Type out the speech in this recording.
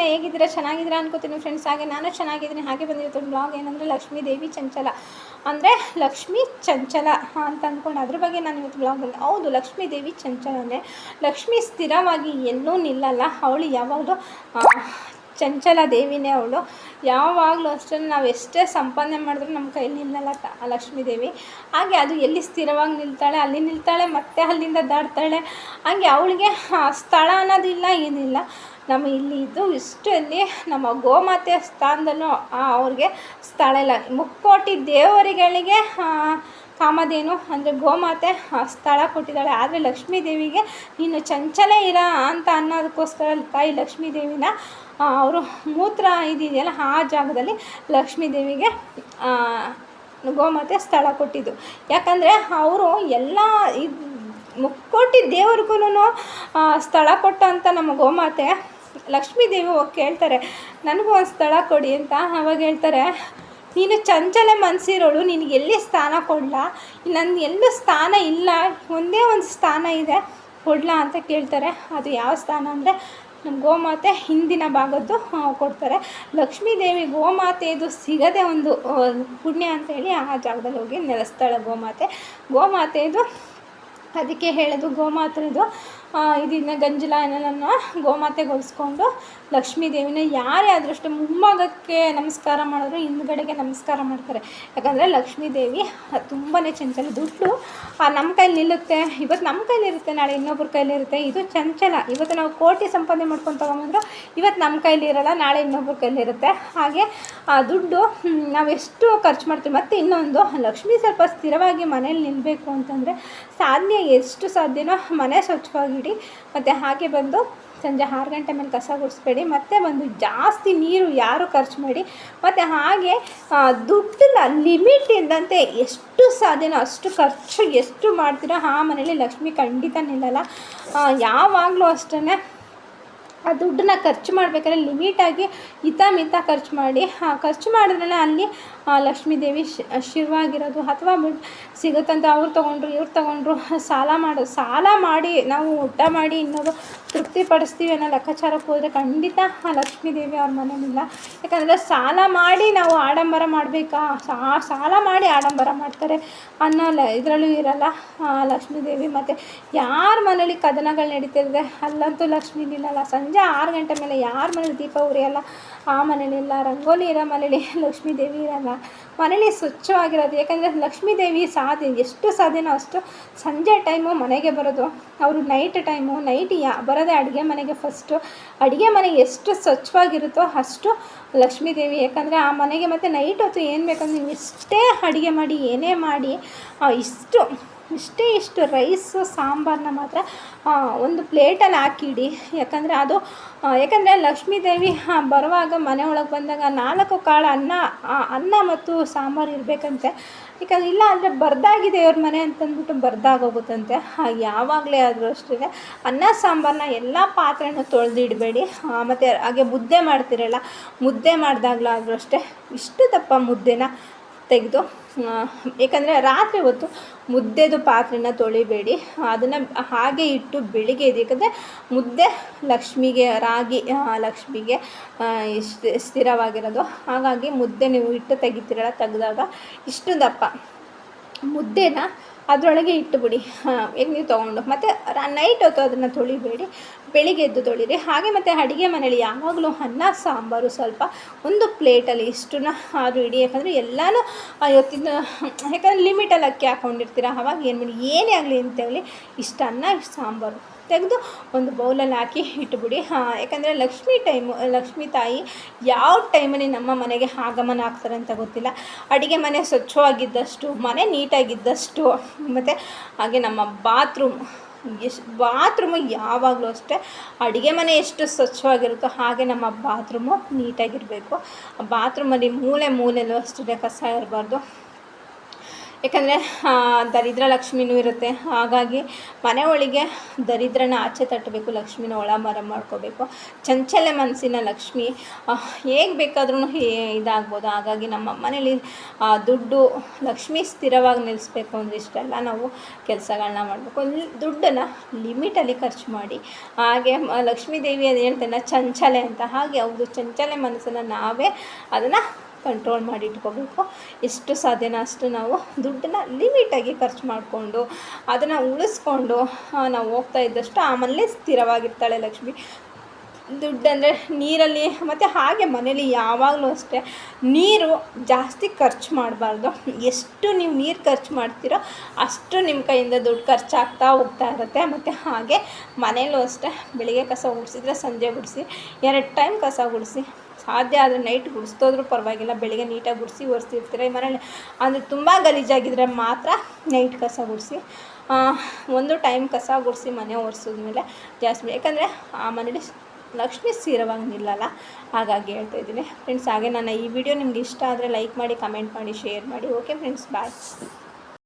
ನಮಸ್ಕಾರ ಹೇಗಿದ್ದೀರಾ? ಚೆನ್ನಾಗಿದ್ದೀರಾ ಅನ್ಕೋತೀನಿ ಫ್ರೆಂಡ್ಸ್ ಹಾಗೆ ನಾನು ಚೆನ್ನಾಗಿದ್ದೀನಿ. ಹಾಗೆ ಬಂದಿರುತ್ತೆ ಬ್ಲಾಗ್ ಏನಂದರೆ ಲಕ್ಷ್ಮೀ ದೇವಿ ಚಂಚಲ. ಅಂದರೆ ಲಕ್ಷ್ಮೀ ಚಂಚಲ ಅಂತ ಅಂದ್ಕೊಂಡು ಅದ್ರ ಬಗ್ಗೆ ನಾನು ಇವತ್ತು ಬ್ಲಾಗಲ್ಲಿ ಹೌದು, ಲಕ್ಷ್ಮೀ ದೇವಿ ಚಂಚಲನೇ ಲಕ್ಷ್ಮಿ ಸ್ಥಿರವಾಗಿ ಎಲ್ಲೂ ನಿಲ್ಲಲ್ಲ. ಅವಳು ಯಾವಾಗಲೂ ಚಂಚಲ ದೇವಿನೇ ಅವಳು. ಯಾವಾಗಲೂ ಅಷ್ಟೇ ನಾವು ಎಷ್ಟೇ ಸಂಪಾದನೆ ಮಾಡಿದ್ರೂ ನಮ್ಮ ಕೈಯಲ್ಲಿ ನಿಲ್ಲಲ್ಲ ತ ಲಕ್ಷ್ಮೀ ದೇವಿ. ಹಾಗೆ ಅದು ಎಲ್ಲಿ ಸ್ಥಿರವಾಗಿ ನಿಲ್ತಾಳೆ? ಅಲ್ಲಿ ನಿಲ್ತಾಳೆ, ಮತ್ತೆ ಅಲ್ಲಿಂದ ದಾಡ್ತಾಳೆ ಹಾಗೆ ಅವಳಿಗೆ ಸ್ಥಳ ಅನ್ನೋದಿಲ್ಲ, ಏನಿಲ್ಲ. ನಮ್ಮ ಇಲ್ಲಿ ಇದು ಇಷ್ಟಲ್ಲಿ ನಮ್ಮ ಗೋಮಾತೆ ಸ್ಥಾನದಲ್ಲೂ ಅವ್ರಿಗೆ ಸ್ಥಳ ಇಲ್ಲ. ಮುಕ್ಕೋಟಿ ದೇವರುಗಳಿಗೆ ಕಾಮಧೇನು ಅಂದರೆ ಗೋಮಾತೆ ಸ್ಥಳ ಕೊಟ್ಟಿದ್ದಾಳೆ. ಆದರೆ ಲಕ್ಷ್ಮೀ ದೇವಿಗೆ ನೀನು ಚಂಚಲ ಇರ ಅಂತ ಅನ್ನೋದಕ್ಕೋಸ್ಕರ ತಾಯಿ ಲಕ್ಷ್ಮೀ ದೇವಿನ ಅವರು ಮೂತ್ರ ಇದೆಯಲ್ಲ ಆ ಜಾಗದಲ್ಲಿ ಲಕ್ಷ್ಮೀ ದೇವಿಗೆ ಗೋಮಾತೆ ಸ್ಥಳ ಕೊಟ್ಟಿದ್ದು. ಯಾಕಂದರೆ ಅವರು ಎಲ್ಲ ಇದು ಮುಕ್ಕೋಟಿ ದೇವ್ರಿಗೂ ಸ್ಥಳ ಕೊಟ್ಟಂಥ ನಮ್ಮ ಗೋಮಾತೆ ಲಕ್ಷ್ಮೀ ದೇವಿ ಹೋಗಿ ಕೇಳ್ತಾರೆ, ನನಗೂ ಒಂದು ಸ್ಥಳ ಕೊಡಿ ಅಂತ ಅವಾಗ ಹೇಳ್ತಾರೆ, ನೀನು ಚಂಚಲ ಮನಸ್ಸಿರೋಳು ನಿನಗೆ ಎಲ್ಲಿ ಸ್ಥಾನ ಕೊಡಲ? ನನ್ನ ಎಲ್ಲೂ ಸ್ಥಾನ ಇಲ್ಲ, ಒಂದೇ ಒಂದು ಸ್ಥಾನ ಇದೆ, ಕೊಡಲಾ? ಅಂತ ಕೇಳ್ತಾರೆ. ಅದು ಯಾವ ಸ್ಥಾನ ಅಂದರೆ ನಮ್ಮ ಗೋಮಾತೆ ಹಿಂದಿನ ಭಾಗದ್ದು ಕೊಡ್ತಾರೆ. ಲಕ್ಷ್ಮೀದೇವಿ ಗೋಮಾತೆದು ಸಿಗದೆ ಒಂದು ಪುಣ್ಯ ಅಂತ ಹೇಳಿ ಆ ಜಾಗದಲ್ಲಿ ಹೋಗಿ ನೆಲೆಸ್ತಾಳೆ ಗೋಮಾತೆ. ಗೋಮಾತೆದು, ಅದಕ್ಕೆ ಹೇಳೋದು ಗೋಮಾತೆದು ಇದನ್ನ ಗಂಜಲ ಏನನ್ನ ಗೋಮಾತೆಗೊಳಿಸ್ಕೊಂಡು ಲಕ್ಷ್ಮೀ ದೇವಿನ ಯಾರೇ ಆದರಷ್ಟು ಮುಂಭಾಗಕ್ಕೆ ನಮಸ್ಕಾರ ಮಾಡಿದ್ರು, ಹಿಂದ್ಗಡೆಗೆ ನಮಸ್ಕಾರ ಮಾಡ್ತಾರೆ. ಯಾಕಂದರೆ ಲಕ್ಷ್ಮೀ ದೇವಿ ತುಂಬಾ ಚಂಚಲ, ದುಡ್ಡು ನಮ್ಮ ಕೈಲಿ ನಿಲ್ಲುತ್ತೆ. ಇವತ್ತು ನಮ್ಮ ಕೈಲಿರುತ್ತೆ ನಾಳೆ ಇನ್ನೊಬ್ಬರ ಕೈಲಿರುತ್ತೆ ಇದು ಚಂಚಲ. ಇವತ್ತು ನಾವು ಕೋಟಿ ಸಂಪಾದನೆ ಮಾಡ್ಕೊಂಡು ತೊಗೊಂಬಂದ್ರು ಇವತ್ತು ನಮ್ಮ ಕೈಲಿ ಇರೋಲ್ಲ, ನಾಳೆ ಇನ್ನೊಬ್ಬರ ಕೈಲಿರುತ್ತೆ ಹಾಗೆ ಆ ದುಡ್ಡು ನಾವು ಎಷ್ಟು ಖರ್ಚು ಮಾಡ್ತೀವಿ. ಮತ್ತು ಇನ್ನೊಂದು, ಲಕ್ಷ್ಮೀ ಸ್ವಲ್ಪ ಸ್ಥಿರವಾಗಿ ಮನೇಲಿ ನಿಲ್ಲಬೇಕು ಅಂತಂದರೆ ಸಾಧ್ಯ ಎಷ್ಟು ಸಾಧ್ಯನೋ ಮನೆ ಸ್ವಚ್ಛವಾಗಿಡಿ ಮತ್ತು ಹಾಗೆ ಬಂದು ಸಂಜೆ ಆರು ಗಂಟೆ ಮೇಲೆ ಕಸ ಗುಡಿಸ್ಬೇಡಿ. ಮತ್ತು ಬಂದು ಜಾಸ್ತಿ ನೀರು ಯಾರು ಖರ್ಚು ಮಾಡಿ. ಮತ್ತು ಹಾಗೆ ದುಡ್ಡನ್ನ ಲಿಮಿಟ್ ಇದ್ದಂತೆ ಎಷ್ಟು ಸಾಧ್ಯನೋ ಅಷ್ಟು ಖರ್ಚು ಎಷ್ಟು ಮಾಡ್ತೀರೋ ಆ ಮನೇಲಿ ಲಕ್ಷ್ಮಿ ಖಂಡಿತ ನಿಲ್ಲಲ್ಲ. ಯಾವಾಗಲೂ ಅಷ್ಟೇ ಆ ದುಡ್ಡನ್ನ ಖರ್ಚು ಮಾಡಬೇಕಾದ್ರೆ ಲಿಮಿಟಾಗಿ ಹಿತ ಮಿತ ಖರ್ಚು ಮಾಡಿ ಆ ಖರ್ಚು ಮಾಡಿದ್ರೆ ಅಲ್ಲಿ ಲಕ್ಷ್ಮೀ ದೇವಿ ಶಿರವಾಗಿರೋದು ಅಥವಾ ಸಿಗುತ್ತಂತ ಅವ್ರು ತೊಗೊಂಡ್ರು, ಇವ್ರು ತೊಗೊಂಡ್ರು, ಸಾಲ ಮಾಡೋ, ಸಾಲ ಮಾಡಿ, ನಾವು ಊಟ ಮಾಡಿ ಇನ್ನೊಬ್ಬ ತೃಪ್ತಿಪಡಿಸ್ತೀವಿ ಅನ್ನೋ ಲೆಕ್ಕಾಚಾರಕ್ಕೆ ಹೋದರೆ ಖಂಡಿತ ಆ ಲಕ್ಷ್ಮೀದೇವಿ ಅವ್ರ ಮನೇಲಿಲ್ಲ ಯಾಕಂದರೆ ಸಾಲ ಮಾಡಿ ನಾವು ಆಡಂಬರ ಮಾಡಬೇಕಾ? ಸಾಲ ಮಾಡಿ ಆಡಂಬರ ಮಾಡ್ತಾರೆ ಅನ್ನೋ ಲ, ಇದರಲ್ಲೂ ಇರಲ್ಲ ಲಕ್ಷ್ಮೀದೇವಿ. ಮತ್ತು ಯಾರ ಮನೇಲಿ ಕದನಗಳು ನಡೀತಿದ್ರೆ ಅಲ್ಲಂತೂ ಲಕ್ಷ್ಮೀ ನಿಲ್ಲಲ್ಲ ಆರು ಗಂಟೆ ಮೇಲೆ ಯಾರ ಮನೇಲಿ ದೀಪ ಉರಿಯಲ್ಲ, ಆ ಮನೇಲಿಲ್ಲ ರಂಗೋಲಿ ಇರೋ ಮನೇಲಿ ಲಕ್ಷ್ಮೀ ದೇವಿ ಇರಲ್ಲ ಮನೇಲಿ ಸ್ವಚ್ಛವಾಗಿರೋದು, ಯಾಕಂದರೆ ಲಕ್ಷ್ಮೀ ದೇವಿ ಸಾಧ್ಯ ಎಷ್ಟು ಸಾಧ್ಯನೋ ಅಷ್ಟು ಸಂಜೆ ಟೈಮು ಮನೆಗೆ ಬರೋದು. ಅವರು ನೈಟ್ ಟೈಮು ನೈಟ್ ಯಾ, ಬರೋದೇ ಅಡುಗೆ ಮನೆಗೆ ಫಸ್ಟು ಅಡುಗೆ ಮನೆ ಎಷ್ಟು ಸ್ವಚ್ಛವಾಗಿರುತ್ತೋ ಅಷ್ಟು ಲಕ್ಷ್ಮೀ ದೇವಿ. ಯಾಕಂದರೆ ಆ ಮನೆಗೆ ಮತ್ತು ನೈಟ್ ಹೊತ್ತು ಏನು ಬೇಕಂದ್ರೆ ನೀವು ಇಷ್ಟೇ ಅಡುಗೆ ಮಾಡಿ, ಏನೇ ಮಾಡಿ ಇಷ್ಟು, ಇಷ್ಟೇ ಇಷ್ಟು ರೈಸು ಸಾಂಬಾರನ್ನ ಮಾತ್ರ ಒಂದು ಪ್ಲೇಟಲ್ಲಿ ಹಾಕಿಡಿ. ಯಾಕಂದರೆ ಅದು ಯಾಕಂದರೆ ಲಕ್ಷ್ಮೀ ದೇವಿ ಬರುವಾಗ ಮನೆ ಬಂದಾಗ ನಾಲ್ಕು ಕಾಳು ಅನ್ನ ಅನ್ನ ಮತ್ತು ಸಾಂಬಾರು ಇರಬೇಕಂತೆ. ಯಾಕಂದ್ರೆ ಇಲ್ಲ ಅಂದರೆ ಬರ್ದಾಗಿದೆ ಇವ್ರ ಮನೆ ಅಂತಂದ್ಬಿಟ್ಟು ಬರ್ದಾಗೋಗುತ್ತಂತೆ. ಯಾವಾಗಲೇ ಆದರೂ ಅಷ್ಟೇ. ಅನ್ನ ಸಾಂಬಾರನ್ನ ಎಲ್ಲ ಪಾತ್ರೆನೂ ತೊಳೆದಿಡಬೇಡಿ. ಮತ್ತು ಹಾಗೆ ಮುದ್ದೆ ಮಾಡ್ತಿರಲ್ಲ, ಮುದ್ದೆ ಮಾಡಿದಾಗಲಾದ್ರೂ ಅಷ್ಟೇ. ಇಷ್ಟು ದಪ್ಪ ಮುದ್ದೆನ? ತೆಗೆದು ಏಕೆಂದರೆ ರಾತ್ರಿ ಹೊತ್ತು ಮುದ್ದೆದು ಪಾತ್ರೆನ ತೊಳಿಬೇಡಿ. ಅದನ್ನು ಹಾಗೆ ಇಟ್ಟು ಬೆಳಿಗ್ಗೆ ಇದೆ ಯಾಕಂದರೆ ಮುದ್ದೆ ಲಕ್ಷ್ಮಿಗೆ, ರಾಗಿ ಲಕ್ಷ್ಮಿಗೆ ಸ್ಥಿರವಾಗಿರೋದು. ಹಾಗಾಗಿ ಮುದ್ದೆ ನೀವು ಇಟ್ಟು ತೆಗಿತೀರಲ್ಲ, ತೆಗೆದಾಗ ಇಷ್ಟು ದಪ್ಪ ಮುದ್ದೆನ ಅದರೊಳಗೆ ಇಟ್ಟುಬಿಡಿ ಈಗ ನೀವು ತೊಗೊಂಡು. ಮತ್ತು ನೈಟ್ ಹೊತ್ತು ಅದನ್ನು ತೊಳಿಬೇಡಿ. ಬೆಳಿಗ್ಗೆ ಎದ್ದು ತೊಳಿರಿ. ಹಾಗೆ ಮತ್ತು ಅಡುಗೆ ಮನೇಲಿ ಯಾವಾಗಲೂ ಅನ್ನ, ಸಾಂಬಾರು ಸ್ವಲ್ಪ ಒಂದು ಪ್ಲೇಟಲ್ಲಿ ಇಷ್ಟನ್ನ ಆದರೂ ಇಡಿ. ಯಾಕಂದರೆ ಎಲ್ಲನೂ ಇವತ್ತಿನ, ಯಾಕಂದರೆ ಲಿಮಿಟಲ್ಲಿ ಅಕ್ಕಿ ಹಾಕ್ಕೊಂಡಿರ್ತೀರ ಅವಾಗ ಏನು ಮಾಡಿ ಏನೇ ಆಗಲಿ ಅಂತೇಳಿ ಇಷ್ಟು ಅನ್ನ, ಇಷ್ಟು ಸಾಂಬಾರು. ತೆಗೆದು ಒಂದು ಬೌಲಲ್ಲಿ ಹಾಕಿ ಇಟ್ಬಿಡಿ. ಯಾಕಂದರೆ ಲಕ್ಷ್ಮಿ ಟೈಮು, ಲಕ್ಷ್ಮಿ ತಾಯಿ ಯಾವ ಟೈಮಲ್ಲಿ ನಮ್ಮ ಮನೆಗೆ ಆಗಮನ ಆಗ್ತಾರೆ ಅಂತ ಗೊತ್ತಿಲ್ಲ. ಅಡುಗೆ ಮನೆ ಸ್ವಚ್ಛವಾಗಿದ್ದಷ್ಟು, ಮನೆ ನೀಟಾಗಿದ್ದಷ್ಟು, ಮತ್ತು ಹಾಗೆ ನಮ್ಮ ಬಾತ್ರೂಮ್ ಎಷ್ಟು ಬಾತ್ರೂಮು ಯಾವಾಗಲೂ ಅಷ್ಟೇ. ಅಡುಗೆ ಮನೆ ಎಷ್ಟು ಸ್ವಚ್ಛವಾಗಿರುತ್ತೋ ಹಾಗೆ ನಮ್ಮ ಬಾತ್ರೂಮು ನೀಟಾಗಿರಬೇಕು. ಬಾತ್ರೂಮಲ್ಲಿ ಮೂಲೆ ಮೂಲೆಯಲ್ಲೂ ಅಷ್ಟೇ ಕಸ ಇರಬಾರ್ದು. ಯಾಕಂದರೆ ದರಿದ್ರ ಲಕ್ಷ್ಮಿನೂ ಇರುತ್ತೆ. ಹಾಗಾಗಿ ಮನೆ ಒಳಗೆ ದರಿದ್ರನ ಆಚೆ ತಟ್ಟಬೇಕು, ಲಕ್ಷ್ಮಿನ ಒಳ ಮರ ಮಾಡ್ಕೋಬೇಕು. ಚಂಚಲ ಮನಸ್ಸಿನ ಲಕ್ಷ್ಮಿ ಹೇಗೆ ಬೇಕಾದ್ರೂ ಇದಾಗ್ಬೋದು. ಹಾಗಾಗಿ ನಮ್ಮ ಮನೇಲಿ ದುಡ್ಡು ಲಕ್ಷ್ಮಿ ಸ್ಥಿರವಾಗಿ ನಿಲ್ಲಿಸ್ಬೇಕು ಅಂದರೆ ಇಷ್ಟೆಲ್ಲ ನಾವು ಕೆಲಸಗಳನ್ನ ಮಾಡಬೇಕು. ದುಡ್ಡನ್ನು ಲಿಮಿಟಲ್ಲಿ ಖರ್ಚು ಮಾಡಿ. ಹಾಗೆ ಲಕ್ಷ್ಮೀ ದೇವಿ ಅದು ಹೇಳ್ತೇನೆ, ಚಂಚಲೆ ಅಂತ. ಹಾಗೆ ಅವ್ರದ್ದು ಚಂಚಲೆ ಮನಸ್ಸನ್ನು ನಾವೇ ಅದನ್ನು ಕಂಟ್ರೋಲ್ ಮಾಡಿ ಇಟ್ಕೋಬೇಕು. ಎಷ್ಟು ಸಾಧ್ಯನೋ ಅಷ್ಟು ನಾವು ದುಡ್ಡನ್ನ ಲಿಮಿಟಾಗಿ ಖರ್ಚು ಮಾಡಿಕೊಂಡು, ಅದನ್ನು ಉಳಿಸ್ಕೊಂಡು ನಾವು ಹೋಗ್ತಾ ಇದ್ದಷ್ಟು ಆಮೇಲೆ ಸ್ಥಿರವಾಗಿರ್ತಾಳೆ ಲಕ್ಷ್ಮಿ. ದುಡ್ಡಂದರೆ ನೀರಲ್ಲಿ, ಮತ್ತು ಹಾಗೆ ಮನೇಲಿ ಯಾವಾಗಲೂ ಅಷ್ಟೇ, ನೀರು ಜಾಸ್ತಿ ಖರ್ಚು ಮಾಡಬಾರ್ದು. ಎಷ್ಟು ನೀವು ನೀರು ಖರ್ಚು ಮಾಡ್ತೀರೋ ಅಷ್ಟು ನಿಮ್ಮ ಕೈಯಿಂದ ದುಡ್ಡು ಖರ್ಚಾಗ್ತಾ ಹೋಗ್ತಾ ಇರುತ್ತೆ. ಮತ್ತು ಹಾಗೆ ಮನೇಲೂ ಅಷ್ಟೇ, ಬೆಳಿಗ್ಗೆ ಕಸ ಗುಡಿಸಿದ್ರೆ ಸಂಜೆ ಗುಡಿಸಿ, ಎರಡು ಟೈಮ್ ಕಸ ಗುಡಿಸಿ, ಸಾಧ್ಯ ಆದರೆ ನೈಟ್ ಗುಡಿಸ್ತೋದ್ರೂ ಪರವಾಗಿಲ್ಲ, ಬೆಳಿಗ್ಗೆ ನೀಟಾಗಿ ಗುಡಿಸಿ ಒರೆಸಿರ್ತೀರ ಈ ಮನೇಲಿ. ಅಂದರೆ ತುಂಬ ಗಲೀಜಾಗಿದ್ದರೆ ಮಾತ್ರ ನೈಟ್ ಕಸ ಗುಡಿಸಿ ಒಂದು ಟೈಮ್ ಕಸ ಗುಡಿಸಿ ಮನೆ ಒರೆಸಿದ್ಮೇಲೆ ಜಾಸ್ತಿ. ಯಾಕಂದರೆ ಆ ಮನೇಲಿ ಲಕ್ಷ್ಮಿ ಸ್ಥಿರವಾಗಿ ನಿಲ್ಲಲ್ಲ. ಹಾಗಾಗಿ ಹೇಳ್ತಾ ಇದ್ದೀನಿ. ಫ್ರೆಂಡ್ಸ್ ಹಾಗೆ ನನ್ನ ಈ ವಿಡಿಯೋ ನಿಮ್ಗೆ ಇಷ್ಟ ಆದರೆ ಲೈಕ್ ಮಾಡಿ ಕಮೆಂಟ್ ಮಾಡಿ ಶೇರ್ ಮಾಡಿ. Okay friends bye